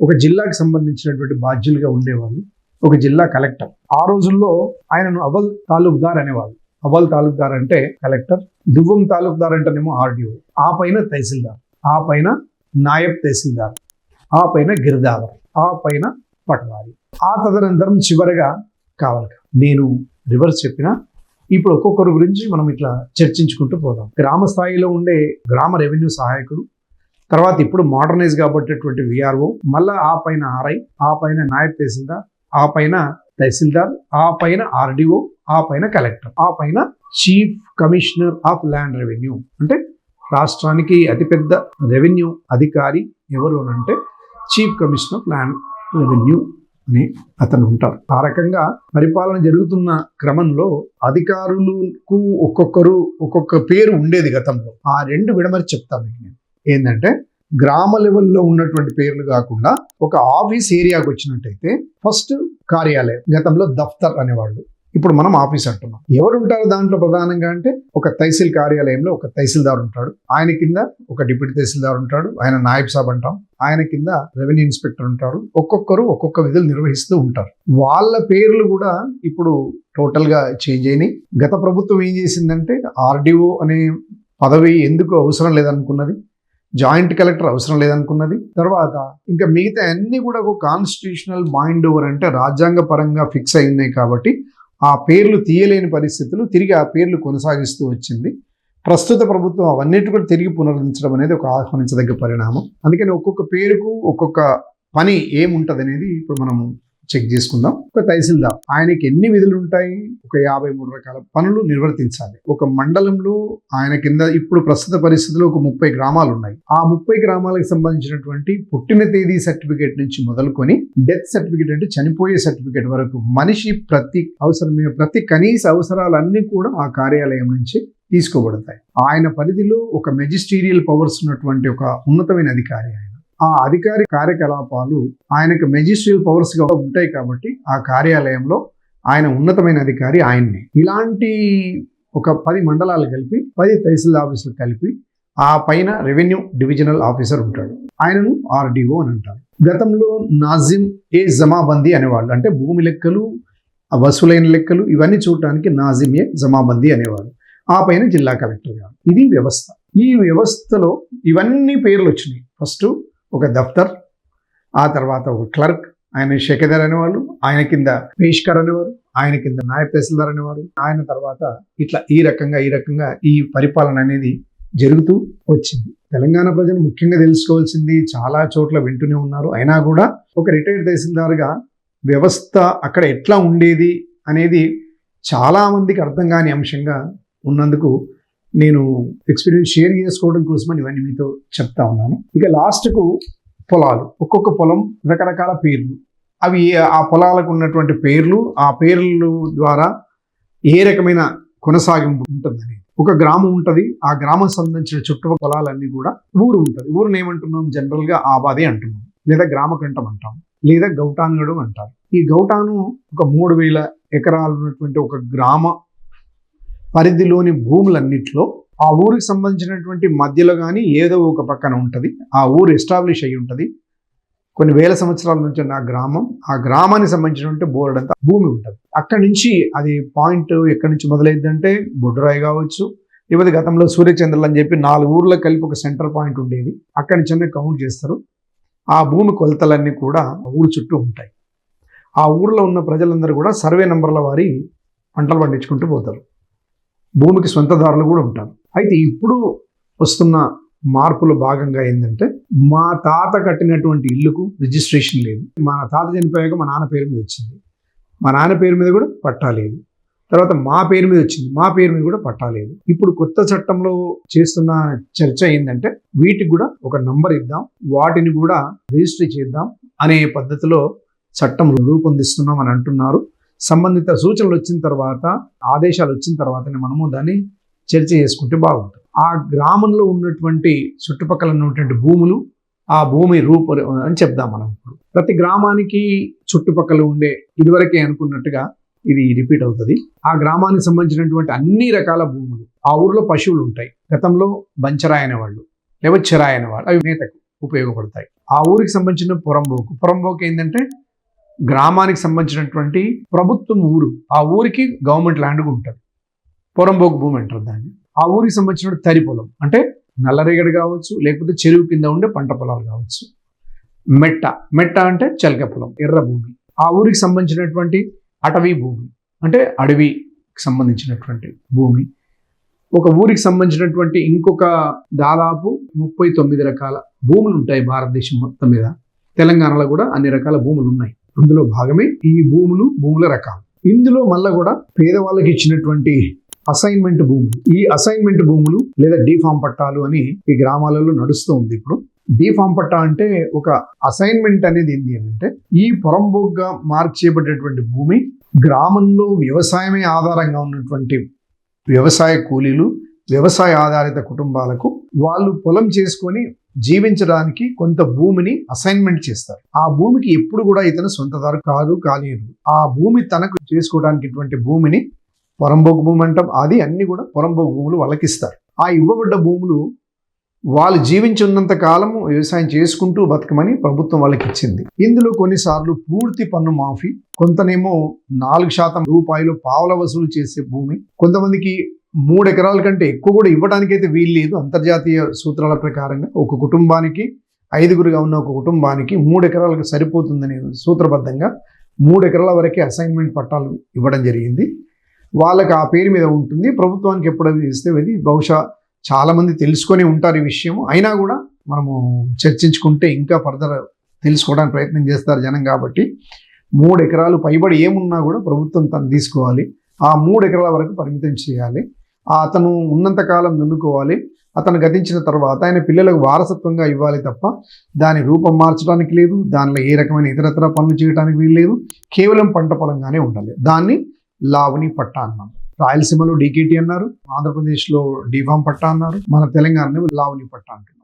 ఒక జిల్లాకి సంబంధించినటువంటి బాధ్యులుగా ఉండేవాళ్ళు ఒక జిల్లా కలెక్టర్. ఆ రోజుల్లో ఆయనను అవల్ తాలూక్దార్ అనేవాళ్ళు. అవల్ తాలూక్దార్ అంటే కలెక్టర్ దువ్వం తాలూక్దార్ అంటేనేమో ఆర్డీఓ ఆ పైన తహసీల్దార్ ఆ పైన నాయబ్ తహసీల్దార్ ఆ పైన గిరిదావర్ ఆ పైన పటవారి. ఆ తదనంతరం చివరగా కావాలి నేను రివర్స్ చెప్పిన ఇప్పుడు ఒక్కొక్కరి గురించి మనం ఇట్లా చర్చించుకుంటూ పోదాం. గ్రామ స్థాయిలో ఉండే గ్రామ రెవెన్యూ సహాయకుడు తర్వాత ఇప్పుడు మోడర్నైజ్ కాబట్టేటువంటి విఆర్ఓ మళ్ళా ఆ పైన ఆర్ఐ ఆ పైన నాయబ్ తహసీల్దార్ ఆ పైన తహసీల్దార్ ఆ పైన ఆర్డీఓ ఆ పైన కలెక్టర్ ఆ పైన chief commissioner of land revenue అంటే రాష్ట్రానికి అతిపెద్ద రెవెన్యూ అధికారి ఎవరు అంటే chief commissioner of land revenue అని అతను ఉంటారు. ఆ రకంగా పరిపాలన జరుగుతున్న క్రమంలో అధికారులకు ఒక్కొక్కరు ఒక్కొక్క పేరు ఉండేది గతంలో. ఆ రెండు విడమరి చెప్తాను మీకు నేను. ఏంటంటే గ్రామ లెవెల్లో ఉన్నటువంటి పేర్లు కాకుండా ఒక ఆఫీస్ ఏరియాకి వచ్చినట్టయితే ఫస్ట్ కార్యాలయం గతంలో దఫ్తర్ అనేవాళ్ళు. ఇప్పుడు మనం ఆఫీస్ అంటున్నాం. ఎవరు ఉంటారు దాంట్లో ప్రధానంగా అంటే ఒక తహసీల్ కార్యాలయంలో ఒక తహసీల్దార్ ఉంటాడు. ఆయన కింద ఒక డిప్యూటీ తహసీల్దార్ ఉంటాడు. ఆయన నాయబ్ సాబ్ అంటాం. ఆయన కింద రెవెన్యూ ఇన్స్పెక్టర్ ఉంటాడు ఒక్కొక్కరు ఒక్కొక్క విధులు నిర్వహిస్తూ ఉంటారు. వాళ్ళ పేర్లు కూడా ఇప్పుడు టోటల్గా చేంజ్ అయినాయి. గత ప్రభుత్వం ఏం చేసిందంటే ఆర్డీఓ అనే పదవి ఎందుకు అవసరం లేదనుకున్నది? జాయింట్ కలెక్టర్ అవసరం లేదనుకున్నది. తర్వాత ఇంకా మిగతా అన్ని కూడా ఒక కాన్స్టిట్యూషనల్ మైండ్ ఓవర్ అంటే రాజ్యాంగ పరంగా ఫిక్స్ అయి ఉన్నాయి కాబట్టి ఆ పేర్లు తీయలేని పరిస్థితులు తిరిగి ఆ పేర్లు కొనసాగిస్తూ వచ్చింది. ప్రస్తుత ప్రభుత్వం అవన్నిటి కూడా తిరిగి పునరుద్ధరించడం అనేది ఒక ఆహ్వానించదగ్గ పరిణామం. అందుకని ఒక్కొక్క పేరుకు ఒక్కొక్క పని ఏముంటుంది అనేది ఇప్పుడు మనం చెక్ చేసుకుందాం. ఒక తహసీల్దార్ ఆయనకి ఎన్ని విధులు ఉంటాయి? ఒక యాభై మూడు రకాల పనులు నిర్వర్తించాలి. ఒక మండలంలో ఆయన కింద ఇప్పుడు ప్రస్తుత పరిస్థితుల్లో ఒక ముప్పై గ్రామాలు ఉన్నాయి. ఆ ముప్పై గ్రామాలకు సంబంధించినటువంటి పుట్టిన తేదీ సర్టిఫికేట్ నుంచి మొదలుకొని డెత్ సర్టిఫికేట్ అంటే చనిపోయే సర్టిఫికేట్ వరకు మనిషి ప్రతి అవసరమే ప్రతి కనీస అవసరాలన్నీ కూడా ఆ కార్యాలయం నుంచి తీసుకోబడతాయి. ఆయన పరిధిలో ఒక మెజిస్టీరియల్ పవర్స్ ఉన్నటువంటి ఒక ఉన్నతమైన అధికారి ఆయన. ఆ అధికారి కార్యకలాపాలు ఆయనకు మెజిస్ట్రియల్ పవర్స్గా ఉంటాయి కాబట్టి ఆ కార్యాలయంలో ఆయన ఉన్నతమైన అధికారి ఆయన్ని. ఇలాంటి ఒక పది మండలాలు కలిపి పది తహసీల్ ఆఫీసులు కలిపి ఆ పైన రెవెన్యూ డివిజనల్ ఆఫీసర్ ఉంటాడు. ఆయనను ఆర్డీఓ అని అంటారు. గతంలో నాజిం ఏ జమాబందీ అనేవాళ్ళు అంటే భూమి లెక్కలు వసూలైన లెక్కలు ఇవన్నీ చూడటానికి నాజిం ఏ జమాబందీ అనేవాడు ఆ పైన జిల్లా కలెక్టర్ గారు. ఇది వ్యవస్థ. ఈ వ్యవస్థలో ఇవన్నీ పేర్లు వచ్చినాయి. ఫస్ట్ ఒక దఫ్తర్ ఆ తర్వాత ఒక క్లర్క్ ఆయన షెకెదర్ అనేవాళ్ళు ఆయన కింద పేష్కర్ అనేవారు ఆయన కింద నాయబ్ తహసీల్దార్ అనేవారు ఆయన తర్వాత ఇట్లా ఈ రకంగా ఈ రకంగా ఈ పరిపాలన అనేది జరుగుతూ వచ్చింది. తెలంగాణ ప్రజలు ముఖ్యంగా తెలుసుకోవాల్సింది చాలా చోట్ల వింటూనే ఉన్నారు. అయినా కూడా ఒక రిటైర్డ్ తహసీల్దార్గా వ్యవస్థ అక్కడ ఎట్లా ఉండేది అనేది చాలామందికి అర్థం కాని అంశంగా ఉన్నందుకు నేను ఎక్స్పీరియన్స్ షేర్ చేసుకోవడం కోసమని ఇవన్నీ మీతో చెప్తా ఉన్నాను. ఇక లాస్ట్కు పొలాలు. ఒక్కొక్క పొలం రకరకాల పేర్లు. అవి ఆ పొలాలకు ఉన్నటువంటి పేర్లు ఆ పేర్లు ద్వారా ఏ రకమైన కొనసాగింపు ఉంటుందని ఒక గ్రామం ఉంటుంది. ఆ గ్రామం సంబంధించిన చుట్టుపక్కల పొలాలన్నీ కూడా ఊరు ఉంటుంది. ఊరుని ఏమంటున్నాం? జనరల్గా ఆబాది అంటున్నాం. లేదా గ్రామకంఠం అంటాం. లేదా గౌటాన్గడు అంటారు. ఈ గౌటాను ఒక మూడు వేల ఎకరాలు ఉన్నటువంటి ఒక గ్రామ పరిధిలోని భూములన్నిట్లో ఆ ఊరికి సంబంధించినటువంటి మధ్యలో కానీ ఏదో ఒక పక్కన ఉంటుంది. ఆ ఊరు ఎస్టాబ్లిష్ అయి ఉంటుంది. కొన్ని వేల సంవత్సరాల నుంచి ఉన్న ఆ గ్రామం ఆ గ్రామానికి సంబంధించినటువంటి బోర్డు అంతా భూమి ఉంటుంది. అక్కడి నుంచి అది పాయింట్ ఎక్కడి నుంచి మొదలైందంటే బొడ్డురాయి కావచ్చు లేకపోతే గతంలో సూర్యచంద్రులు అని చెప్పి నాలుగు ఊర్లకు కలిపి ఒక సెంటర్ పాయింట్ ఉండేది. అక్కడి నుంచి కౌంట్ చేస్తారు. ఆ భూమి కొలతలన్నీ కూడా ఊరు చుట్టూ ఉంటాయి. ఆ ఊర్లో ఉన్న ప్రజలందరూ కూడా సర్వే నెంబర్ల వారి పంటలు పండించుకుంటూ పోతారు. భూమికి సొంతదారులు కూడా ఉంటారు. అయితే ఇప్పుడు వస్తున్న మార్పులో భాగంగా ఏంటంటే మా తాత కట్టినటువంటి ఇల్లుకు రిజిస్ట్రేషన్ లేదు. మా తాత చనిపోయాక మా నాన్న పేరు మీద వచ్చింది. మా నాన్న పేరు మీద కూడా పట్టా లేదు. తర్వాత మా పేరు మీద వచ్చింది. మా పేరు మీద కూడా పట్టాలేదు ఇప్పుడు కొత్త చట్టంలో చేస్తున్న చర్చ ఏంటంటే వీటికి కూడా ఒక నంబర్ ఇద్దాం. వాటిని కూడా రిజిస్టర్ చేద్దాం అనే పద్ధతిలో చట్టం రూపొందిస్తున్నాం అని అంటున్నారు. సంబంధిత సూచనలు వచ్చిన తర్వాత ఆదేశాలు వచ్చిన తర్వాతనే మనము దాన్ని చర్చ చేసుకుంటే బాగుంటుంది. ఆ గ్రామంలో ఉన్నటువంటి చుట్టుపక్కల ఉన్నటువంటి భూములు ఆ భూమి రూపు అని చెప్దాం మనం ఇప్పుడు. ప్రతి గ్రామానికి చుట్టుపక్కల ఉండే ఇదివరకే అనుకున్నట్టుగా ఇది రిపీట్ అవుతుంది. ఆ గ్రామానికి సంబంధించినటువంటి అన్ని రకాల భూములు ఆ ఊర్లో పశువులు ఉంటాయి. గతంలో బంచరాయన వాళ్ళు లేకపోతే చెరాయన వాళ్ళు అవి మేతకు ఉపయోగపడతాయి. ఆ ఊరికి సంబంధించిన పురంబోకు. పురంబోకు ఏంటంటే గ్రామానికి సంబంధించినటువంటి ప్రభుత్వం ఊరు ఆ ఊరికి గవర్నమెంట్ ల్యాండ్ ఉంటుంది. పొరంబోకు భూమి అంటారు దాన్ని. ఆ ఊరికి సంబంధించిన తరి పొలం అంటే నల్లరేగడి కావచ్చు లేకపోతే చెరువు కింద ఉండే పంట పొలాలు కావచ్చు. మెట్ట మెట్ట అంటే చెలక పొలం ఎర్ర భూమి. ఆ ఊరికి సంబంధించినటువంటి అటవీ భూమి అంటే అడవికి సంబంధించినటువంటి భూమి. ఒక ఊరికి సంబంధించినటువంటి ఇంకొక దాదాపు ముప్పై తొమ్మిది రకాల భూములు ఉంటాయి భారతదేశం మొత్తం మీద. తెలంగాణలో కూడా అన్ని రకాల భూములు ఉన్నాయి. అందులో భాగమే ఈ భూములు భూముల రకాలు. ఇందులో మళ్ళా కూడా పేదవాళ్ళకి ఇచ్చినటువంటి అసైన్మెంట్ భూములు. ఈ అసైన్మెంట్ భూములు లేదా డీఫామ్ పట్టాలు అని ఈ గ్రామాలలో నడుస్తూ ఉంది ఇప్పుడు. డీఫామ్ పట్టా అంటే ఒక అసైన్మెంట్ అనేది ఏంటి అని అంటే ఈ పొరంబోగ్గా మార్చేయబడేటువంటి భూమి గ్రామంలో వ్యవసాయమే ఆధారంగా ఉన్నటువంటి వ్యవసాయ కూలీలు వ్యవసాయ ఆధారిత కుటుంబాలకు వాళ్ళు పొలం చేసుకొని జీవించడానికి కొంత భూమిని అసైన్మెంట్ చేస్తారు. ఆ భూమికి ఎప్పుడు కూడా ఇతను సొంతదారు కాదు కాలేదు. ఆ భూమి తనకు చేసుకోవడానికి ఇటువంటి భూమిని పొరంబోగు భూమి అంటాం. అది అన్ని కూడా పొరంబోగు భూములు వాళ్ళకి ఇస్తారు ఆ ఇవ్వబడ్డ భూములు వాళ్ళు జీవించున్నంత కాలము వ్యవసాయం చేసుకుంటూ బతకమని ప్రభుత్వం వాళ్ళకి ఇచ్చింది ఇందులో కొన్నిసార్లు పూర్తి పన్ను మాఫీ కొంతనేమో నాలుగు శాతం రూపాయలు పావల వసూలు చేసే భూమి కొంతమందికి మూడు ఎకరాల కంటే ఎక్కువ కూడా ఇవ్వడానికైతే వీలు లేదు. అంతర్జాతీయ సూత్రాల ప్రకారంగా ఒక కుటుంబానికి ఐదుగురుగా ఉన్న ఒక కుటుంబానికి మూడు ఎకరాలకు సరిపోతుందని సూత్రబద్ధంగా మూడు ఎకరాల వరకే అసైన్మెంట్ పట్టాలు ఇవ్వడం జరిగింది. వాళ్ళకి ఆ పేరు మీద ఉంటుంది. ప్రభుత్వానికి ఎప్పుడవి ఇస్తే అది బహుశా చాలామంది తెలుసుకొని ఉంటారు ఈ విషయం అయినా కూడా మనము చర్చించుకుంటే ఇంకా ఫర్దర్ తెలుసుకోవడానికి ప్రయత్నం చేస్తారు జనం కాబట్టి మూడు ఎకరాలు పైబడి ఏమున్నా కూడా ప్రభుత్వం తను తీసుకోవాలి. ఆ మూడు ఎకరాల వరకు పరిమితం చేయాలి. అతను ఉన్నంత కాలం దున్నుకోవాలి. అతను గతించిన తర్వాత ఆయన పిల్లలకు వారసత్వంగా ఇవ్వాలి తప్ప దాని రూపం మార్చడానికి లేదు. దానిలో ఏ రకమైన ఇతరతర పనులు చేయడానికి వీలు లేదు కేవలం పంట పొలంగానే ఉండాలి. దాన్ని లావణి పట్టా అన్నాం రాయలసీమలో డీకేటీ అన్నారు. ఆంధ్రప్రదేశ్లో డిఫామ్ పట్టా అన్నారు. మన తెలంగాణలో లావణి పట్టా అంటారు.